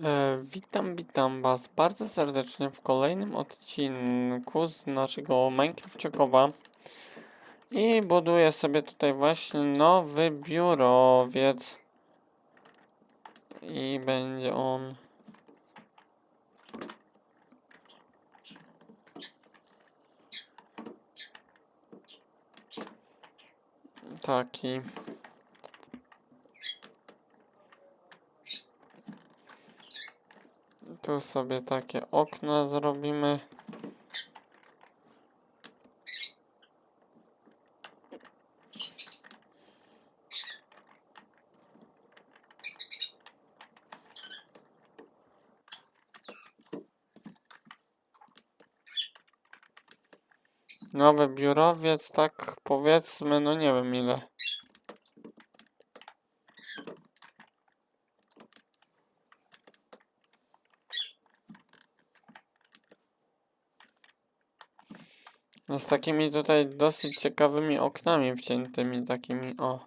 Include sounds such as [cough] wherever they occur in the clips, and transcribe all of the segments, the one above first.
E, witam, witam Was bardzo serdecznie w kolejnym odcinku z naszego Minecraftcikowa. I buduję sobie tutaj właśnie nowy biurowiec. I będzie on... Taki. Tu sobie takie okna zrobimy. Nowy biurowiec, tak powiedzmy, no nie wiem ile. No z takimi tutaj dosyć ciekawymi oknami wciętymi, takimi o.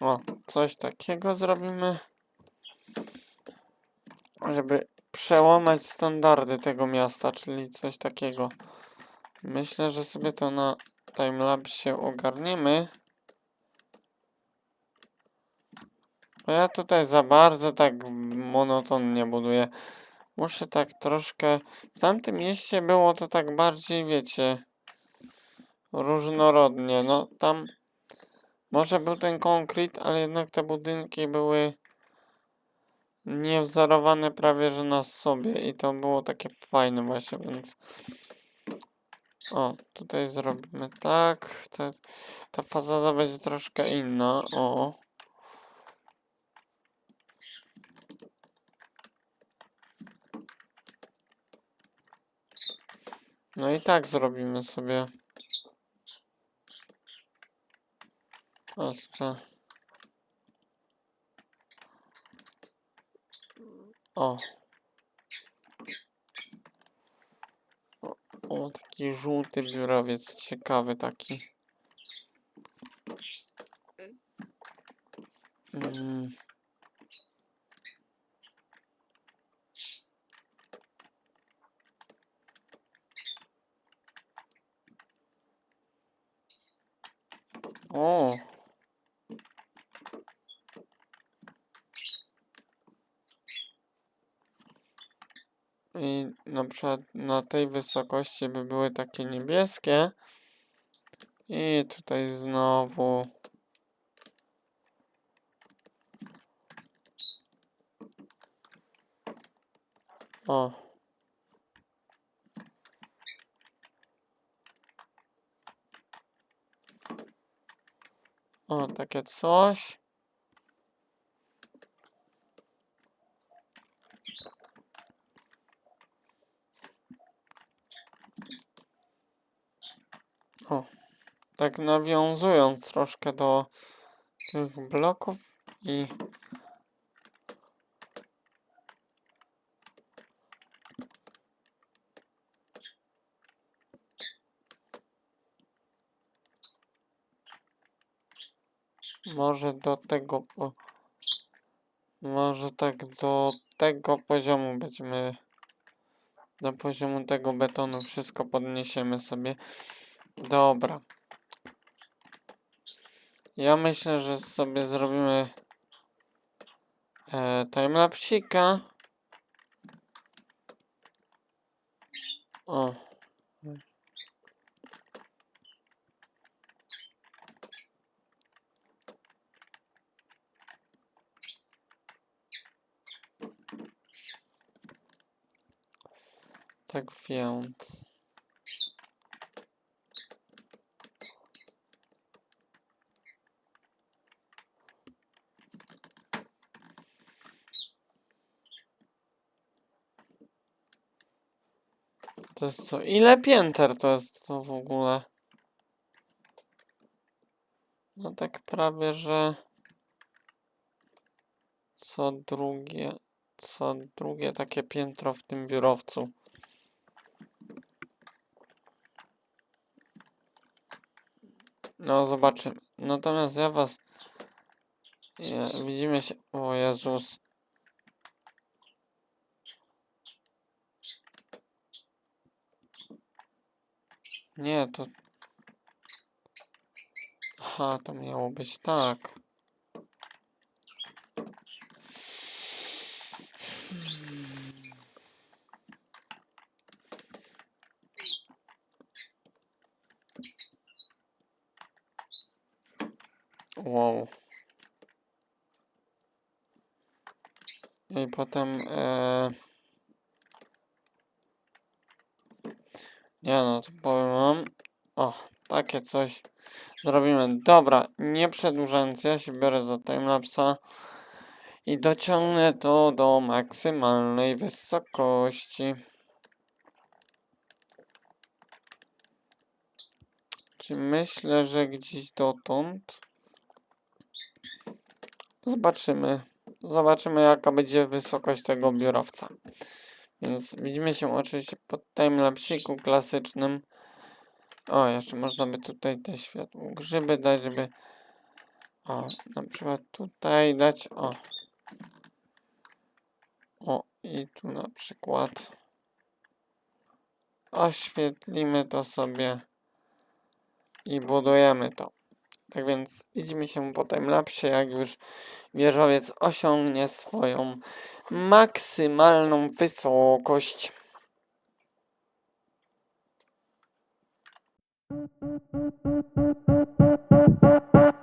O, coś takiego zrobimy. Żeby przełamać standardy tego miasta, czyli coś takiego. Myślę, że sobie to na timelapsie ogarniemy. Bo ja tutaj za bardzo tak monotonnie buduję. Muszę tak troszkę... W tamtym mieście było to tak bardziej, wiecie... Różnorodnie. No tam... Może był ten konkret, ale jednak te budynki były... Niewzorowane prawie że na sobie i to było takie fajne właśnie, więc... O, tutaj zrobimy tak. Ta, ta fasada będzie troszkę inna. O. No i tak zrobimy sobie. Jeszcze. O. O, o, taki żółty biurowiec, ciekawy taki. Mm. O. I na przykład na tej wysokości by były takie niebieskie. I tutaj znowu. O. O, takie coś. O, tak nawiązując troszkę do tych bloków i może do tego po... może tak do tego poziomu będziemy do poziomu tego betonu wszystko podniesiemy sobie. Dobra. Ja myślę, że sobie zrobimy e, timelapsika. O. Tak więc. Jest co? Ile pięter to jest to w ogóle? No tak prawie, że co drugie, co drugie takie piętro w tym biurowcu. No zobaczymy. Natomiast ja was... Je, widzimy się... O Jezus. Nie, to... Aha, to miało być tak. Wow. I potem... E... Nie no, to wam. O, takie coś zrobimy. Dobra, nie przedłużając, ja się biorę za timelapsa i dociągnę to do maksymalnej wysokości. Czy myślę, że gdzieś dotąd? Zobaczymy. Zobaczymy, jaka będzie wysokość tego biurowca. Więc widzimy się oczywiście pod timelapsiku klasycznym. O, jeszcze można by tutaj te światło grzyby dać, żeby... O, na przykład tutaj dać, o. O, i tu na przykład. Oświetlimy to sobie. I budujemy to. Tak więc widzimy się po timelapsie, jak już wieżowiec osiągnie swoją maksymalną wysokość. Thank you.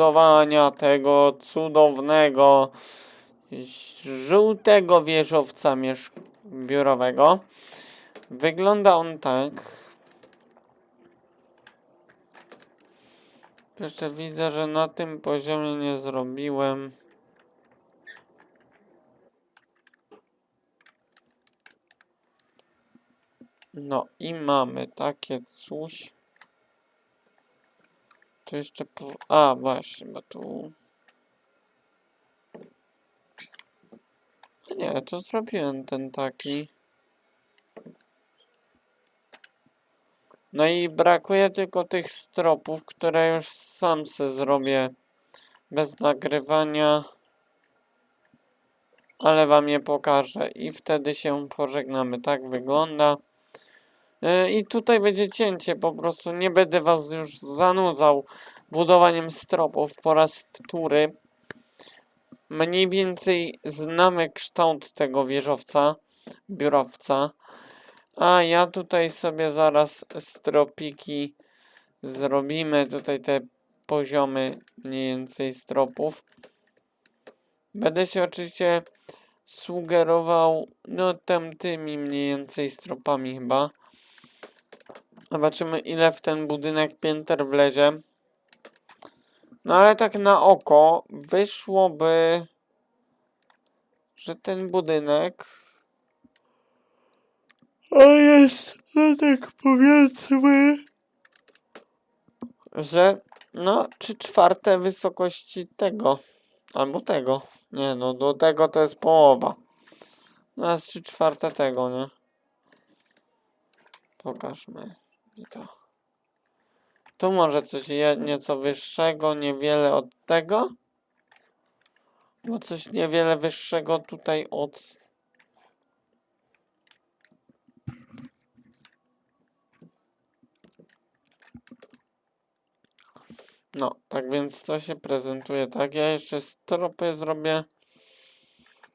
Godzinie budowania tego cudownego żółtego wieżowca biurowego. Wygląda on tak. Jeszcze widzę, że na tym poziomie nie zrobiłem. No i mamy takie coś. Tu jeszcze po... A, właśnie, bo tu... Nie, to zrobiłem ten taki. No i brakuje tylko tych stropów, które już sam se zrobię bez nagrywania. Ale wam je pokażę i wtedy się pożegnamy. Tak wygląda. Yy, I tutaj będzie cięcie, po prostu nie będę was już zanudzał budowaniem stropów po raz wtóry. Mniej więcej znamy kształt tego wieżowca, biurowca. A ja tutaj sobie zaraz stropiki zrobimy. Tutaj te poziomy mniej więcej stropów. Będę się oczywiście sugerował no tamtymi mniej więcej stropami chyba. Zobaczymy ile w ten budynek pięter wlezie. No ale tak na oko wyszłoby, że ten budynek a jest, no tak powiedzmy, że no trzy czwarte wysokości tego, albo tego. Nie no, do tego to jest połowa. No jest trzy czwarte tego, nie? Pokażmy to. Tu może coś nieco wyższego, niewiele od tego. Bo coś niewiele wyższego tutaj od No, tak więc to się prezentuje tak. Ja jeszcze stropy zrobię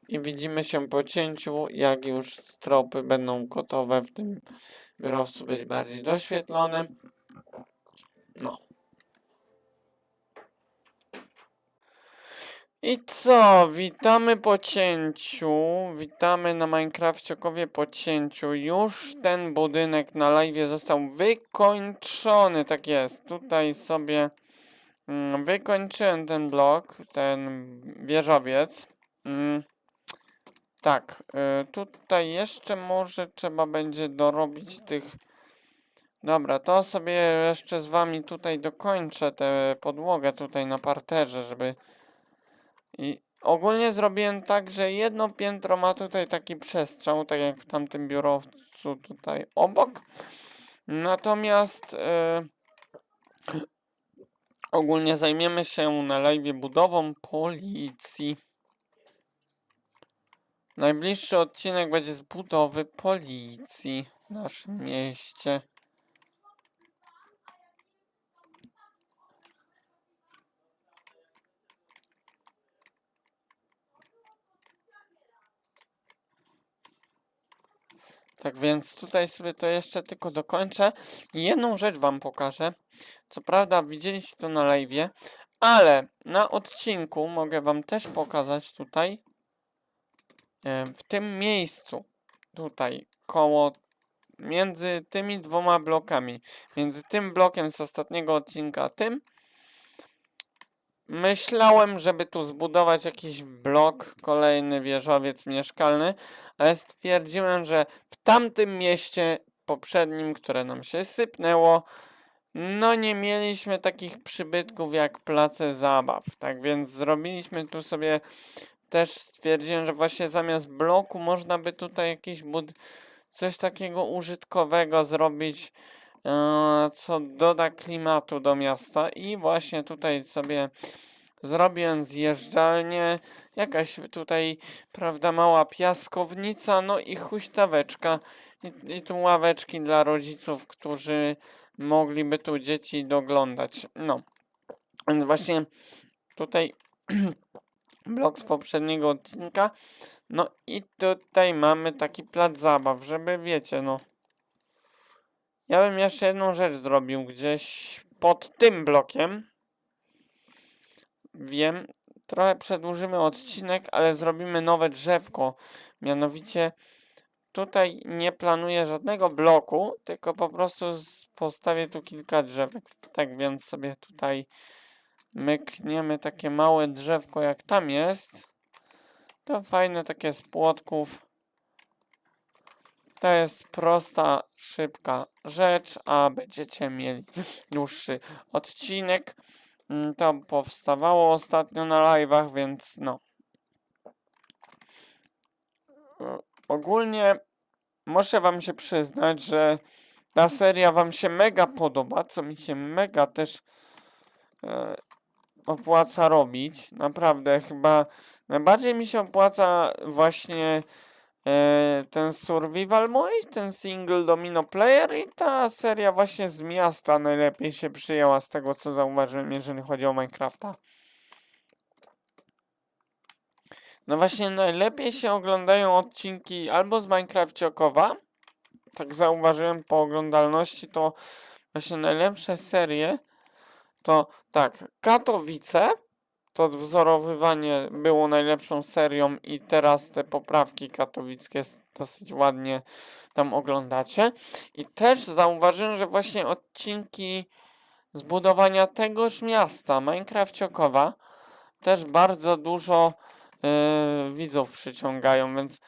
i widzimy się po cięciu, jak już stropy będą gotowe w tym biurowcu być bardziej doświetlone. No. I co? Witamy po cięciu. Witamy na Minecraftciokowie po cięciu. Już ten budynek na live został wykończony. Tak jest. Tutaj sobie mm, wykończyłem ten blok, ten wieżowiec. Tak, y, tutaj jeszcze może trzeba będzie dorobić tych. Dobra, to sobie jeszcze z wami tutaj dokończę tę podłogę tutaj na parterze, żeby i ogólnie zrobiłem tak, że jedno piętro ma tutaj taki przestrzał, tak jak w tamtym biurowcu tutaj obok. Natomiast e, ogólnie zajmiemy się na live budową policji. Najbliższy odcinek będzie z budowy policji w naszym mieście. Tak więc tutaj sobie to jeszcze tylko dokończę. I jedną rzecz wam pokażę. Co prawda widzieliście to na live, ale na odcinku mogę wam też pokazać tutaj w tym miejscu tutaj koło między tymi dwoma blokami między tym blokiem z ostatniego odcinka a tym Myślałem, żeby tu zbudować jakiś blok, kolejny wieżowiec mieszkalny, ale stwierdziłem, że w tamtym mieście poprzednim, które nam się sypnęło, no nie mieliśmy takich przybytków jak place zabaw. Tak więc zrobiliśmy tu sobie też stwierdziłem, że właśnie zamiast bloku można by tutaj jakiś bud coś takiego użytkowego zrobić, e, co doda klimatu do miasta i właśnie tutaj sobie zrobiłem zjeżdżalnię, jakaś tutaj, prawda, mała piaskownica, no i huśtaweczka i, i tu ławeczki dla rodziców, którzy mogliby tu dzieci doglądać. No, więc właśnie tutaj [clears throat] blok z poprzedniego odcinka. No i tutaj mamy taki plac zabaw, żeby wiecie, no. Ja bym jeszcze jedną rzecz zrobił gdzieś pod tym blokiem. Wiem, trochę przedłużymy odcinek, ale zrobimy nowe drzewko. Mianowicie tutaj nie planuję żadnego bloku, tylko po prostu postawię tu kilka drzewek. Tak więc sobie tutaj mykniemy takie małe drzewko jak tam jest. To fajne takie z płotków. To jest prosta, szybka rzecz, a będziecie mieli dłuższy odcinek. Mm, To powstawało ostatnio na live'ach, więc no. Ogólnie muszę wam się przyznać, że ta seria wam się mega podoba, co mi się mega też e, opłaca robić. Naprawdę, chyba najbardziej mi się opłaca właśnie e, ten survival mode, ten single domino player i ta seria właśnie z miasta najlepiej się przyjęła z tego co zauważyłem, jeżeli chodzi o Minecrafta. No właśnie najlepiej się oglądają odcinki albo z Minecraftciokowa, tak zauważyłem po oglądalności, to właśnie najlepsze serie to tak, Katowice, to wzorowywanie było najlepszą serią i teraz te poprawki katowickie dosyć ładnie tam oglądacie. I też zauważyłem, że właśnie odcinki zbudowania tegoż miasta, Minecraftciokowa, też bardzo dużo yy, widzów przyciągają, więc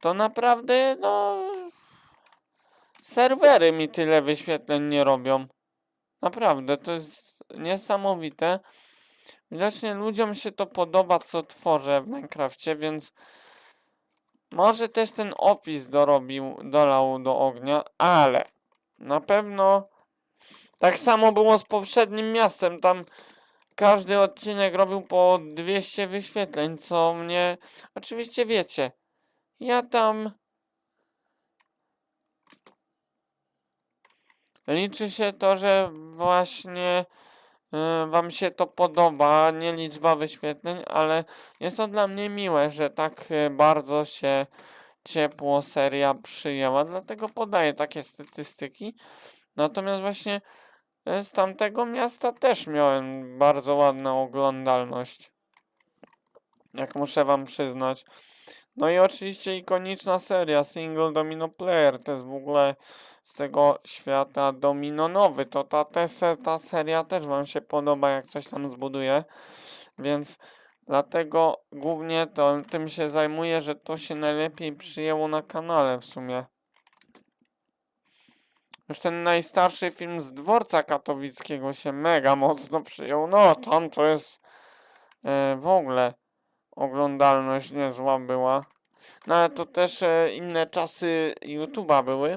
to naprawdę, no, serwery mi tyle wyświetleń nie robią. Naprawdę, to jest niesamowite. Widocznie ludziom się to podoba, co tworzę w Minecrafcie, więc może też ten opis dorobił, dolał do ognia, ale na pewno tak samo było z poprzednim miastem. Tam każdy odcinek robił po 200 wyświetleń, co mnie oczywiście wiecie. Ja tam liczy się to, że właśnie y, wam się to podoba, nie liczba wyświetleń, ale jest to dla mnie miłe, że tak y, bardzo się ciepło seria przyjęła, dlatego podaję takie statystyki. Natomiast właśnie y, z tamtego miasta też miałem bardzo ładną oglądalność. Jak muszę wam przyznać. No i oczywiście ikoniczna seria Single Domino Player, to jest w ogóle z tego świata domino nowy, to ta, te ta seria też wam się podoba, jak coś tam zbuduje, więc dlatego głównie to tym się zajmuję, że to się najlepiej przyjęło na kanale w sumie. Już ten najstarszy film z dworca katowickiego się mega mocno przyjął, no tam to jest e, w ogóle oglądalność niezła była. No ale to też e, inne czasy YouTube'a były.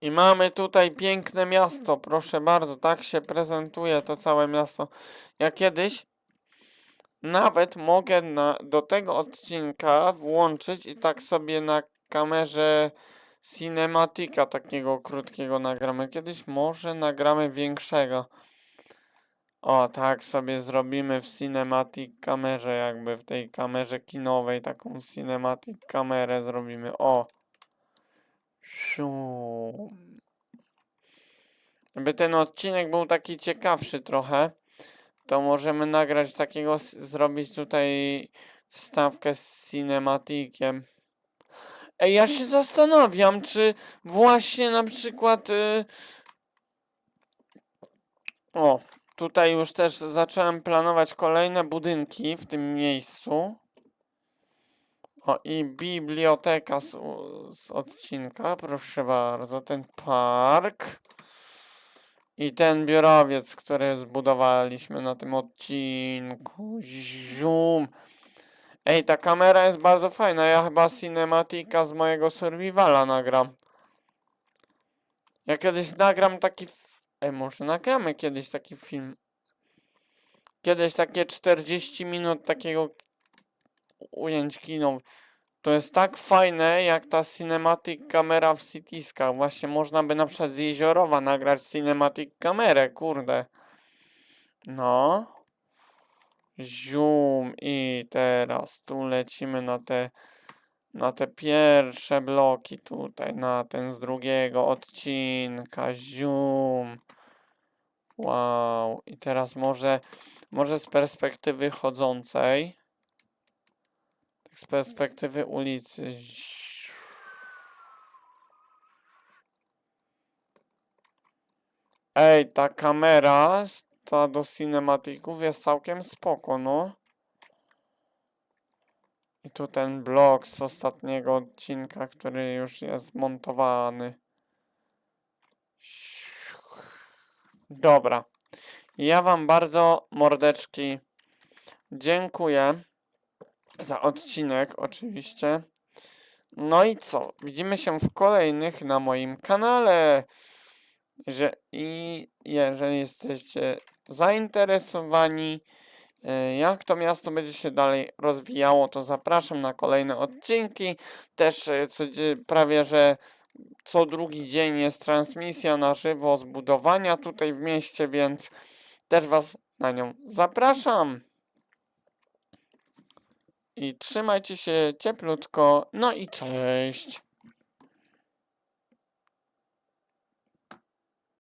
I mamy tutaj piękne miasto, proszę bardzo, tak się prezentuje to całe miasto. Ja kiedyś nawet mogę na, do tego odcinka włączyć i tak sobie na kamerze cinematika takiego krótkiego nagramy. Kiedyś może nagramy większego. O, tak sobie zrobimy w cinematic kamerze, jakby w tej kamerze kinowej taką cinematic kamerę zrobimy. O. Siu. Jakby ten odcinek był taki ciekawszy trochę, to możemy nagrać takiego, zrobić tutaj wstawkę z cinematikiem. Ej, ja się zastanawiam, czy właśnie na przykład... Y... O, tutaj już też zacząłem planować kolejne budynki w tym miejscu. O, i biblioteka z, z odcinka, proszę bardzo, ten park. I ten biurowiec, który zbudowaliśmy na tym odcinku. Zium. Ej, ta kamera jest bardzo fajna. Ja chyba cinematika z mojego survivala nagram. Ja kiedyś nagram taki. Ej, może nagramy kiedyś taki film. Kiedyś takie 40 minut takiego ujęć kinowych. To jest tak fajne, jak ta cinematic kamera w Citiskach. Właśnie można by na przykład z Jeziorowa nagrać cinematic kamerę, kurde. No. Zium i teraz tu lecimy na te na te pierwsze bloki tutaj, na ten z drugiego odcinka, zium. Wow, i teraz może, może z perspektywy chodzącej, tak z perspektywy ulicy. Ej, ta kamera, ta do cinematików jest całkiem spoko, no. I tu ten blok z ostatniego odcinka, który już jest montowany. Dobra. Ja wam bardzo, mordeczki, dziękuję za odcinek, oczywiście. No i co? Widzimy się w kolejnych na moim kanale. Że, I jeżeli jesteście zainteresowani, jak to miasto będzie się dalej rozwijało, to zapraszam na kolejne odcinki. Też e, codzie- prawie, że co drugi dzień jest transmisja na żywo z budowania tutaj w mieście, więc też Was na nią zapraszam. I trzymajcie się cieplutko. No i cześć.